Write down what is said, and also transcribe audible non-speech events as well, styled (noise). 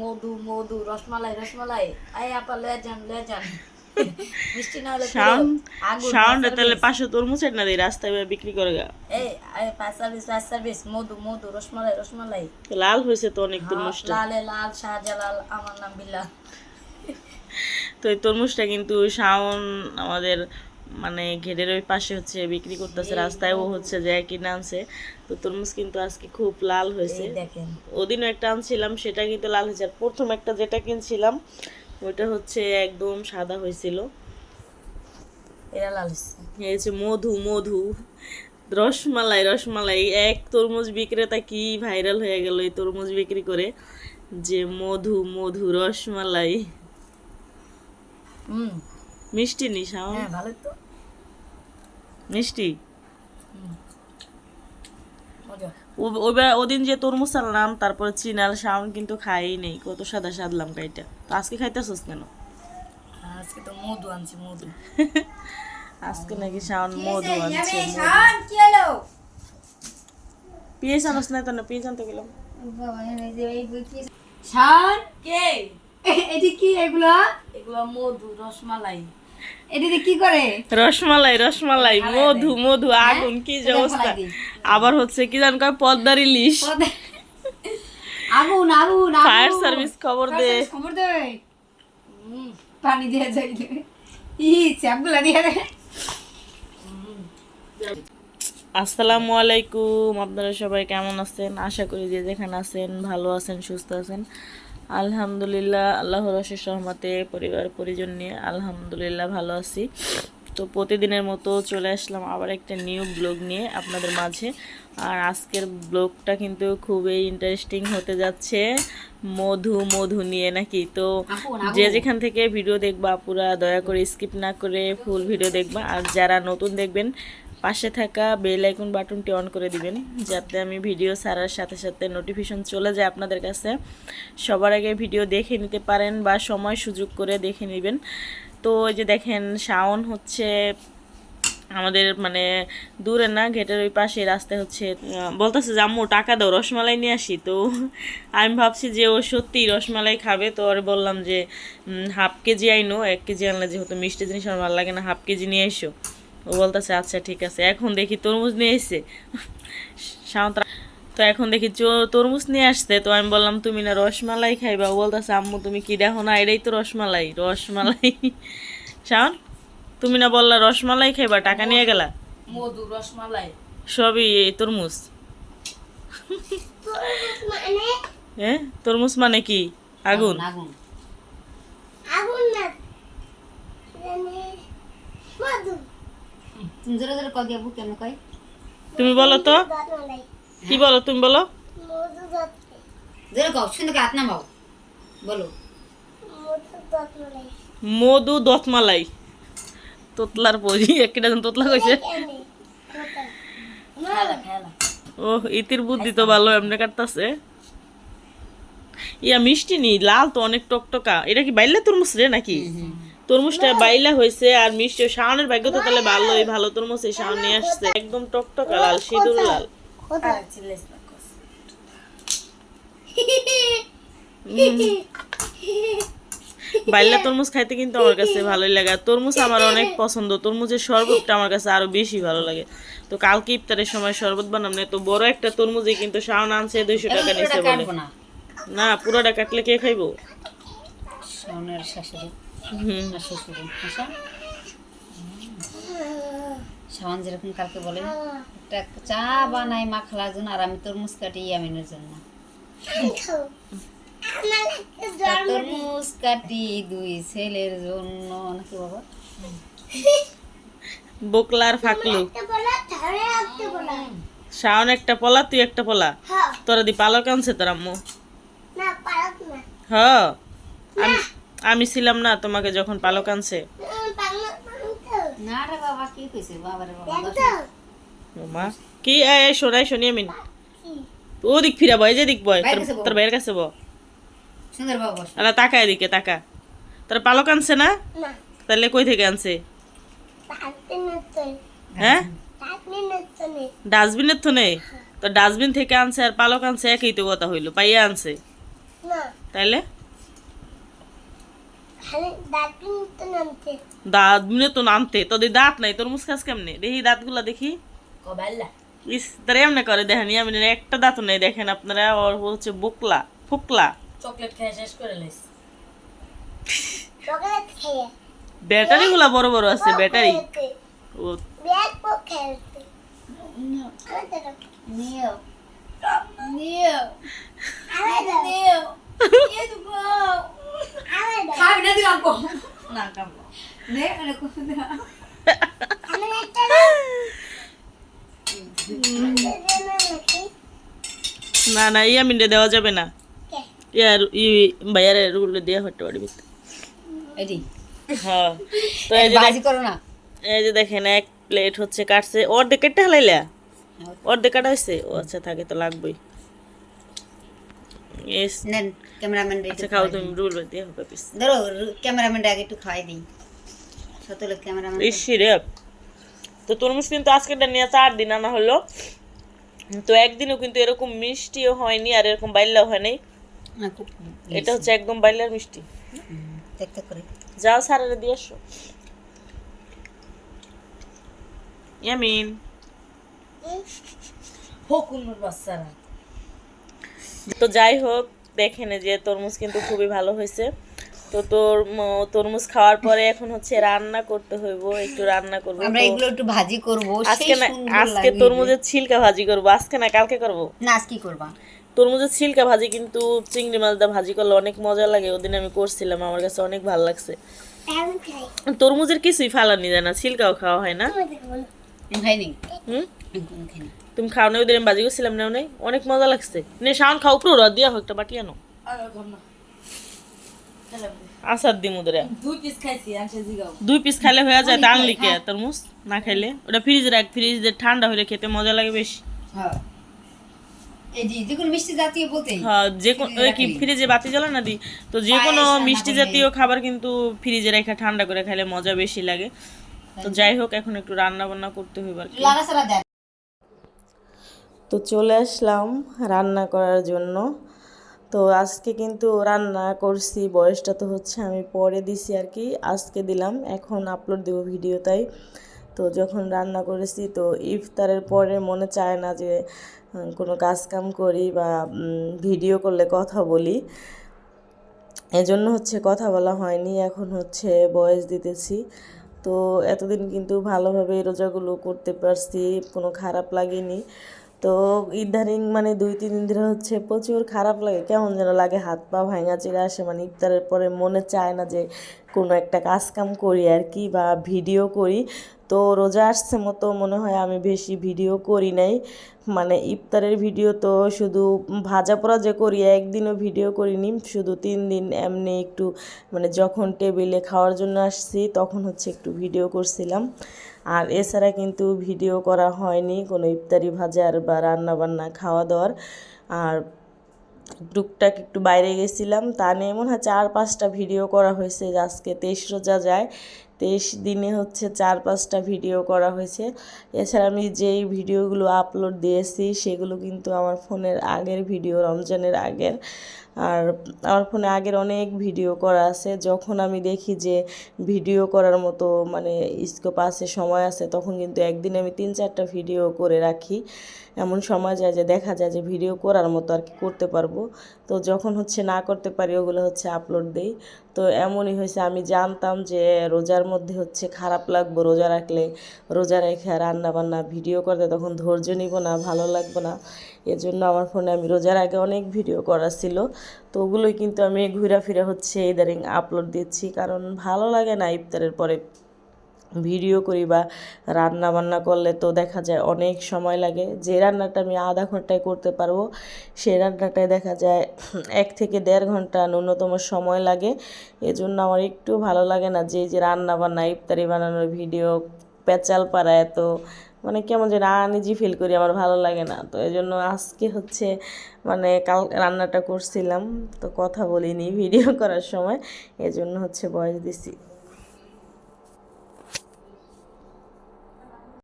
মধু মধু রসমালাই রসমালাই। আয় আপা লয়ে যান লয়ে যান। (laughs) মিষ্টি না হলে ফায়ার তাহলে। পাঁচশো তরমুজ না দিই রাস্তায় বিক্রি করে গা। এই ফায়ার সার্ভিস ফায়ার সার্ভিস মধু মধু রসমালাই রসমালাই। লাল হয়েছে তো অনেক হ্যাঁ, তরমুজটা। লালে লাল শাহজালাল আমার নাম বিল্লাল তো এই তরমুজটা কিন্তু শাওন আমাদের মানে ঘেরের ওই পাশে হচ্ছে বিক্রি করতেছে রাস্তায় ও হচ্ছে যে কিনে আনছে তো তরমুজ কিন্তু আজকে খুব লাল হয়েছে। ওদিনও একটা আনছিলাম সেটা কিন্তু লাল হয়েছে। আর প্রথম একটা যেটা কিনছিলাম ওইটা হচ্ছে একদম সাদা হয়েছিল। এরা লাল হচ্ছে। এই মধু মধু। রসমালাই রসমালাই। এক তরমুজ বিক্রেতা কি ভাইরাল হয়ে গেল এই তরমুজ বিক্রি করে। যে মধু মধু রসমালাই। হুম। মিষ্টি নিশা হ্যাঁ ভালো তো। মিষ্টি। ওইবার ওদিন যে তরমুজ আনলাম তারপরে চিনাল শাওন কিন্তু খাই নেই কত সাদা সাদলাম কাইটা। তো আজকে খাইতেছস কেন? আজকে তো মধু আনছি মধু। (laughs) আজকে নাকি শাওন মধু আনছে কি হলো? পিঁয়াজ আনস না তো না আনতে গেলাম। কে এটি কি এগুলো? এগুলো মধু রসমালাই। এটিতে কি করে? রসমালাই রসমালাই মধু মধু আগুন কি যে অবস্থা? আবার হচ্ছে কি জান কয়? পদ্মার ইলিশ। আগুন আগুন ফায়ার সার্ভিস খবর দে। খবর দেবে পানি দিয়ে যাই ই চ্যাপগুলা দিয়ে আসসালামু আলাইকুম। আপনারা সবাই কেমন আছেন? আশা করি যে যেখানে আছেন ভালো আছেন সুস্থ আছেন। আলহামদুলিল্লাহ আল্লাহর অশেষ রহমতে পরিবার পরিজন নিয়ে আলহামদুলিল্লাহ ভালো আছি। তো প্রতিদিনের মতো চলে আসলাম আবার একটা নিউ ব্লগ নিয়ে আপনাদের মাঝে। আর আজকের ব্লগটা কিন্তু খুবই ইন্টারেস্টিং হতে যাচ্ছে। মধু মধু নিয়ে নাকি। তো যে যেখান থেকে ভিডিও দেখবা পুরা দয়া করে স্কিপ না করে ফুল ভিডিও দেখবা। আর যারা নতুন দেখবেন পাশে থাকা বেল আইকন বাটনটি অন করে দিবেন, যাতে আমি ভিডিও ছাড়ার সাথে সাথে নোটিফিকেশন চলে যায় আপনাদের কাছে। সবার আগে ভিডিও দেখে নিতে পারেন বা সময় সুযোগ করে দেখে নেবেন। তো ওই যে দেখেন শাওন হচ্ছে আমাদের মানে দূরে না, গেটের ওই পাশে রাস্তায় হচ্ছে বলতেছে যে, আম্মু, টাকা দাও, রসমালাই নিয়ে আসি। তো আমি ভাবছি যে ও সত্যি রসমালাই খাবে। তো আর বললাম যে হাফ কেজি আইনো, এক কেজি আনলে যেহেতু মিষ্টি জিনিস আমার ভালো লাগে না হাফ কেজি নিয়ে এসো। ও বলতেছে আচ্ছা ঠিক আছে এখন দেখি তরমুজ নিয়ে এসে শান্ত তো এখন দেখি চো- তরমুজ নিয়ে আসতে তো আমি বললাম তুমি না রসমালাই খাইবা? ও বলতেছে আম্মু তুমি কি দেখো না এটাই তো রসমালাই রসমালাই। শাওন তুমি না বললা রসমালাই খাইবা টাকা নিয়ে গেলা? মধু রসমালাই। সবই এই তরমুজ। হ্যাঁ তরমুজ মানে কি? আগুন। আগুন তুমি জোরে জোরে কয় দেবো কেন কয়? তুমি বলো তো। কি বলো তুমি বলো। জোরে কও শুনে হাত নামাও। বলো। মধু দতমালাই। তোতলার পরি একটা তোতলা কইছে। ও ইতির বুদ্ধি তো ভালো এমনি কাটতাছে। ইয়া মিষ্টি নি লাল তো অনেক টকটকা। এটা কি বাইলে তরমুজ রে নাকি? তরমুজটা বাইলা হয়েছে আর মিষ্টি শাওনের ভাগ্য তো তাহলে ভালোই ভালো তরমুজ এই শাওন নিয়ে আসছে। একদম টকটকা লাল সিঁদুর লাল। কস। বাইলা তরমুজ খাইতে কিন্তু আমার কাছে ভালোই লাগে। তরমুজ আমার অনেক পছন্দ। তরমুজের শরবতটা আমার কাছে আরও বেশি ভালো লাগে। তো কালকে ইফতারের সময় শরবত বানাম না তো বড় একটা তরমুজে কিন্তু শাওন আনছে দুইশো টাকা নিচে বলে। না। পুরোটা কাটলে কে খাইবো? সোনের শাশুড়ি। শ্বশুরি আচ্ছা সামান যেরকম কালকে বলে একটা চা বানাই মা খালার জন্য আর আমি তরমুজ কাটি ইয়ামিনের জন্য। তরমুজ কাটি দুই ছেলের জন্য নাকি বাবা? বোকলার ফাকলু। শাওন একটা পলা তুই একটা পলা? তোরা দি পালক আনছে তোর আম্মু? হ। আমি ছিলাম না তোমাকে যখন পালক আনছে। না রে বাবা কি কইছে? বাবা রে বাবা ও মা কি? শোনাই শুনি আমি ও দিক ফিরা বয় যে দিক বয় তোর- বাইরের কাছে বও। তোর বাইরের কাছে বো সুন্দর বাবা বস। আলা তাকা এদিকে তাকা। তোর পালক আনছে না? তাহলে কই থেকে আনছে? হ্যাঁ? ডাস্টবিনের তো নেই তো ডাস্টবিন থেকে আনছে আর পালক আনছে একই তো কথা হইল পাইয়া আনছে। তাইলে খালি দাঁতিন তো নামতে দাঁত মিলে তো নামতে তোদের দাঁত নাই তরমুজ খাস কেমনে? দেখি দাঁতগুলা দেখি। ইস তারা এমনি করে দেখেন ইয়ামিনের একটা দাঁত নেই দেখেন আপনারা ওর হচ্ছে বোকলা ফুকলা। চকলেট খেয়ে শেষ করে লাইস। চকলেট খেয়ে। ব্যাটারি গুলা বড় বড় আছে ব্যাটারি। ও। নিও। নিও। নিও। খাবি না দিলাম না কামলা নে। মানে কোন আমি একটা না না না ইয়ামিনরে দেওয়া যাবে না। ইয়ার ই ভাইয়ার রুলে দেওয়া হতে পারবি এডি হ্যাঁ। তো এই যে বাজি করো না। এই যে দেখেন এক প্লেট হচ্ছে কাটছে অর্ধেক কেটে হালাইলা অর্ধেক কাটা হয়েছে ও আচ্ছা থাকে তো লাগবেই। এস নেন ক্যামেরাম্যান আচ্ছা খাও তুমি রুল দিয়ে হবে পিস ধরো ক্যামেরাম্যান আগে একটু খাওয়াই দিই সতলে ক্যামেরাম্যান ইসি রে তো তরমুজ কিন্তু আজকে নিয়ে চার দিন আনা হলো তো একদিনও কিন্তু এরকম মিষ্টিও হয়নি আর এরকম বাইল্লাও হয় নাই এটা হচ্ছে একদম বাইলার মিষ্টি দেখতে করে যাও সারারে দিয়ে আসো ইয়ামিন হকুনুর বাচ্চারা তো যাই হোক দেখেন যে তরমুজ কিন্তু খুবই ভালো হয়েছে। তো তোর তরমুজ খাওয়ার পরে এখন হচ্ছে রান্না করতে হইব একটু রান্না করব। আমরা এগুলো একটু ভাজি করব আজকে না আজকে তরমুজের ছিলকা ভাজি করব। আজকে না কালকে করব? না আজ কি করবা। তরমুজের ছিলকা ভাজি কিন্তু চিংড়ি মাছ দিয়ে ভাজি করলে অনেক মজা লাগে। ওদিন আমি করছিলাম আমার কাছে অনেক ভালো লাগছে। তরমুজের কিছুই ফালানি যায় না ছিলকাও খাওয়া হয় না। বলো হুম? তুমি খাও না আমি ভাজি করছিলাম না নাই। অনেক মজা লাগছে। নে শাওন খাও পুরো রদ দিয়া হোক একটা বাটি আনো। আসার দিম ওদের। দুই পিস খাইছি দুই পিস খাইলে হয়ে যায় তা আনলি কে তরমুজ? না খাইলে? ওটা ফ্রিজে রাখ ফ্রিজে ঠান্ডা হলে খেতে মজা লাগে বেশি। হ্যাঁ। যে হ্যাঁ কোনো কি ফ্রিজে বাতি জ্বালা না দি? তো যে কোনো মিষ্টি জাতীয় খাবার কিন্তু ফ্রিজে রেখে ঠান্ডা করে খাইলে মজা বেশি লাগে। তো যাই হোক এখন একটু রান্না বান্না করতে হইব আর কি লাগা সারা দেন তো চলে আসলাম রান্না করার জন্য। তো আজকে কিন্তু রান্না করছি, বয়সটা তো হচ্ছে আমি পরে দিছি আর কি, আজকে দিলাম, এখন আপলোড দেবো ভিডিও তাই তো যখন রান্না করেছি তো ইফতারের পরে মনে চায় না যে কোনো কাজ কাম করি বা ভিডিও করলে কথা বলি। এজন্য হচ্ছে কথা বলা হয়নি, এখন হচ্ছে বয়স দিতেছি। তো এতদিন কিন্তু ভালোভাবে রোজাগুলো করতে পারছি, কোনো খারাপ লাগেনি। তো ইদানিং মানে দুই, তিন দিন ধরে হচ্ছে প্রচুর খারাপ লাগে। কেমন যেন লাগে, হাত পা ভাঙা চলে আসে মানে ইফতারের পরে মনে চায় না যে কোনো একটা কাজ কাম করি আর কি বা ভিডিও করি। তো রোজা আসছে মতো মনে হয় আমি বেশি ভিডিও করি নাই। মানে ইফতারের ভিডিও তো শুধু ভাজা পোড়া যে করি, একদিনও ভিডিও করিনি, শুধু তিন দিন এমনি একটু মানে যখন টেবিলে খাওয়ার জন্য আসছি তখন হচ্ছে একটু ভিডিও করছিলাম। আর এছাড়া কিন্তু ভিডিও করা হয়নি, কোনো ইফতারি ভাজার বা রান্না বান্না খাওয়া দাওয়ার। আর টুকটাক একটু বাইরে গেছিলাম, তা নিয়ে মনে হয় চার পাঁচটা ভিডিও করা হয়েছে আজকে তেইশ রোজা যায়। তেইশ দিনে হচ্ছে চার পাঁচটা ভিডিও করা হয়েছে। এছাড়া আমি যেই ভিডিওগুলো আপলোড দিয়েছি, সেগুলো কিন্তু আমার ফোনের আগের ভিডিও, রমজানের আগের। আর আমার ফোনে আগের অনেক ভিডিও করা আছে। যখন আমি দেখি যে ভিডিও করার মতো মানে স্কোপ আছে, সময় আছে, তখন কিন্তু একদিন আমি তিন চারটা ভিডিও করে রাখি। এমন সময় যায় যে দেখা যায় যে ভিডিও করার মতো আর কি করতে পারব। তো যখন হচ্ছে না করতে পারি, ওগুলো হচ্ছে আপলোড দেই। তো এমনই হয়েছে, আমি জানতাম যে রোজার মধ্যে হচ্ছে খারাপ লাগবো, রোজা রাখলে রোজা রেখে রান্না বান্না ভিডিও করতে তখন ধৈর্য নিব না, ভালো লাগবে না। এজন্য আমার ফোনে আমি রোজার আগে অনেক ভিডিও করা ছিল। তো ওগুলোই কিন্তু আমি ঘুরে ফিরে হচ্ছে ইদারিং আপলোড দিচ্ছি। কারণ ভালো লাগে না ইফতারের পরে ভিডিও করি বা রান্না বান্না করলে তো দেখা যায় অনেক সময় লাগে। যে রান্নাটা আমি আধা ঘন্টায় করতে পারব সেই রান্নাটায় দেখা যায় এক থেকে দেড় ঘণ্টা ন্যূনতম সময় লাগে। এজন্য আমার একটু ভালো লাগে না যে যে রান্না বান্না, ইফতারি বানানোর ভিডিও, পেঁচাল পাড়া এত মানে কেমন যে আনইজি ফিল করি, আমার ভালো লাগে না। তো এই জন্য আজকে হচ্ছে মানে কাল রান্নাটা করছিলাম, তো কথা বলিনি (laughs) ভিডিও করার সময়। এজন্য হচ্ছে বয়স দিছি।